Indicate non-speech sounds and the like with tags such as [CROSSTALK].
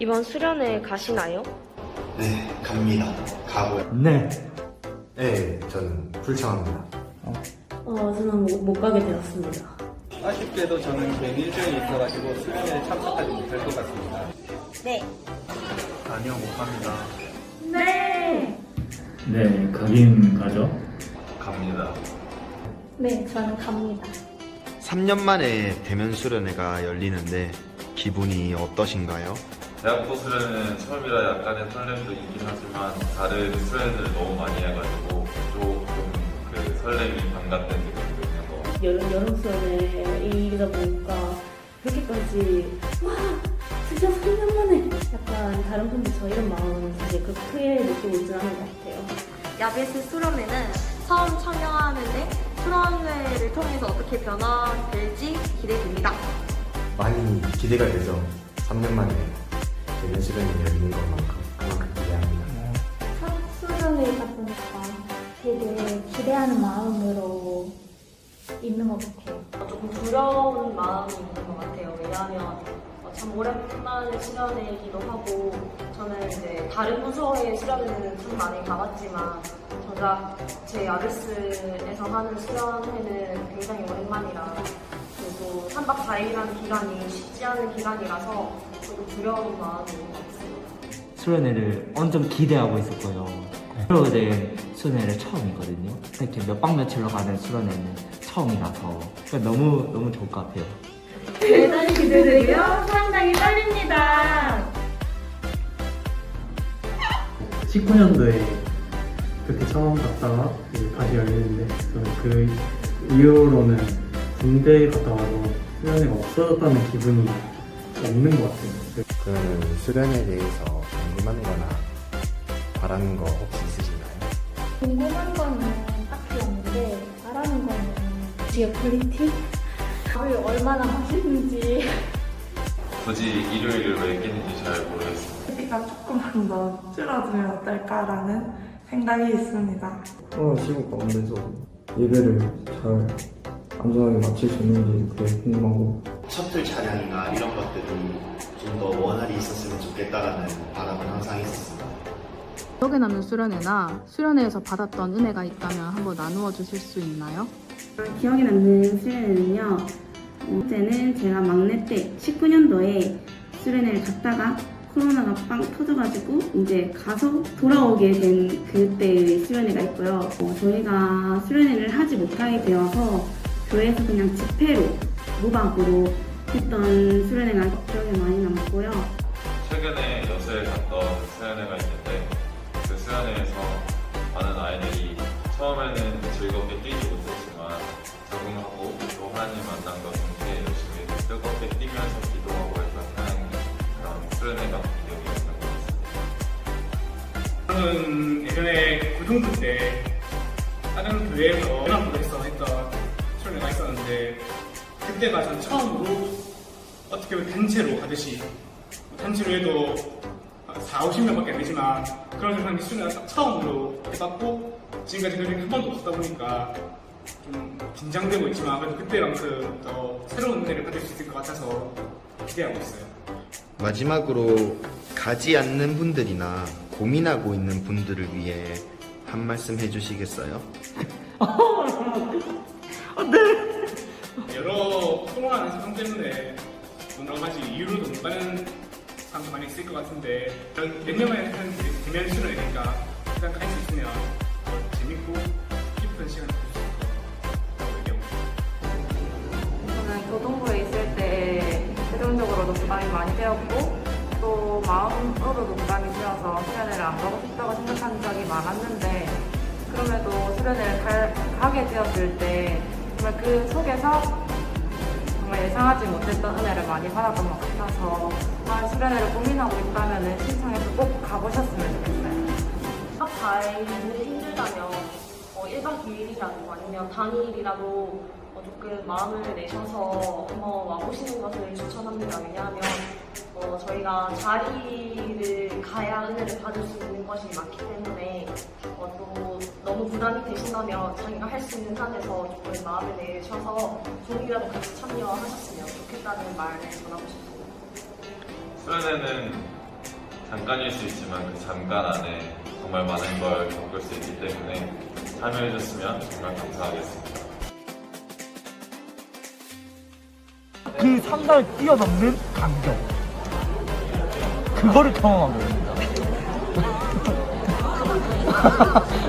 이번 수련회 가시나요? 네, 갑니다. 가고요. 네. 네, 저는 불청합니다. 어, 저는 못, 못 가게 되었습니다. 아쉽게도 저는 괜히 일정이 있어가지고 수련회에 참석하지 못할 것 같습니다. 아니요, 못 갑니다. 네, 가긴 가죠. 갑니다. 네, 저는 갑니다. 3년 만에 대면 수련회가 열리는데 기분이 어떠신가요? 대학부 수련은 처음이라 약간의 설렘도 있긴 하지만 다른 수련을 너무 많이 해가지고 조금 그 설렘이 반감된 느낌도 있는 것 같아요. 여름, 여름 수련회 일이다 보니까 그렇게까지, 와, 진짜 3년 만에 약간 다른 분들처럼 이런 마음은 사실 그렇게 크게 느끼고 있지는 않은 것 같아요. 야베스 수련회는 처음 참여하는데 수련회를 통해서 어떻게 변화될지 기대됩니다. 많이 기대가 되죠. 3년 만에 대면 수련회 열리는 것만큼 그만큼 기대합니다. 첫 수련회이다 보니까 되게 기대하는 마음으로 있는 것 같아요. 조금 두려운 마음이 있는 것 같아요. 왜냐하면 어, 참 오랜만에 수련회이기도 하고 저는 이제 다른 부서의 수련회는 참 많이 가봤지만 정작 제 야베스에서 하는 수련회는 굉장히 오랜만이라 그리고 3박 4일이라는 기간이 쉽지 않은 기간이라서 조금 두려운 마음이 같습니다. 수련회를 완전 기대하고 있었고요. 프로 된 수련회를 처음이거든요. 이렇게 몇박 며칠로 가는 수련회는 처음이라서 그러니까 너무 너무 좋을 것 같아요. 대단히 기대되고요. 19년도에 그렇게 처음 갔다가 이제 다시 열리는데 저는 그 이후로는 군대 갔다 와도 수련회가 없어졌다는 기분이 없는 것 같아요. 그러면 수련회에 대해서 궁금한 거나 바라는 거 혹시 있으신가요? 궁금한 거는 딱히 없는데 바라는 거는 지오폴리틱 [LAUGHS] 답을 얼마나 하시는지 굳이 일요일을 왜 깼는지 잘 모르겠어요. 크기가 조금만 더 줄어들면 어떨까라는 생각이 있습니다. 어, 시국 가운데서 예배를 잘 안전하게 마칠 수 있는지 그게 궁금하고 셔틀 차량이나 이런 것들이 좀 더 원활히 있었으면 좋겠다라는 바람은 항상 있었습니다. 기억에 남는 수련회나 수련회에서 받았던 은혜가 있다면 한번 나누어 주실 수 있나요? 기억에 남는 수련회는요. 어, 때는 제가 막내 때 19년도에 수련회를 갔다가 코로나가 빵 터져가지고 이제 가서 돌아오게 된 그때의 수련회가 있고요. 어, 저희가 수련회를 하지 못하게 되어서 교회에서 그냥 집회로 무박으로 했던 수련회가 기억에 많이 남았고요. 최근에 여수에 갔던 수련회가 있는데 그 수련회에서 많은 아이들이 처음에는 저는 예전에 고등부 때 다른 교회에서 연합부에서 했던 수련회가 있었는데 그때가 전 처음으로 어떻게 보면 단체로 가듯이 단체로 해도 4, 50명밖에 안 되지만 그런 사람이 수련회가 딱 처음으로 해봤고 지금까지 그런 한 번도 없다 보니까 좀 긴장되고 있지만 그래도 그때만큼 더 새로운 은혜를 받을 수 있을 것 같아서 기대하고 있어요. 마지막으로 가지 않는 분들이나 고민하고 있는 분들을 위해 한 말씀 해주시겠어요? 여러 코로나 상황 때문에 여러 가지 이유로도 못 가는 사람도 많이 있을 것 같은데 몇년 만에 하는 대면 수련회니까 일단 갈수 있으면 더 재밌고 깊은 얘기하고 저는 고등부에 있을 때 최종적으로도 부담이 많이 되었고 또 마음으로도 부담이 되어서 수련회를 안 가고 싶다고 생각한 적이 많았는데 그럼에도 수련회를 갈- 가게 되었을 때 정말 그 속에서 정말 예상하지 못했던 은혜를 많이 받았던 것 같아서 정말 수련회를 고민하고 있다면 신청해서 꼭 가보셨으면 좋겠어요. 1박 4일이 힘들다면 어, 1박 2일이라도 아니면 당일이라도 어, 조금 마음을 내셔서 한번 와보시는 것을 추천합니다. 왜냐하면 어, 저희가 자리를 가야 은혜를 받을 수 있는 것이 많기 때문에 어, 또 너무 부담이 되신다면 자기가 할 수 있는 한에서 조금 마음을 내셔서 조금이라도 같이 참여하셨으면 좋겠다는 말을 전하고 싶습니다. 수련회는 잠깐일 수 있지만 그 잠깐 안에 정말 많은 걸 겪을 수 있기 때문에 참여해줬으면 정말 감사하겠습니다. 그 상상을 뛰어넘는 감정. 그거를 경험한 겁니다. [LAUGHS]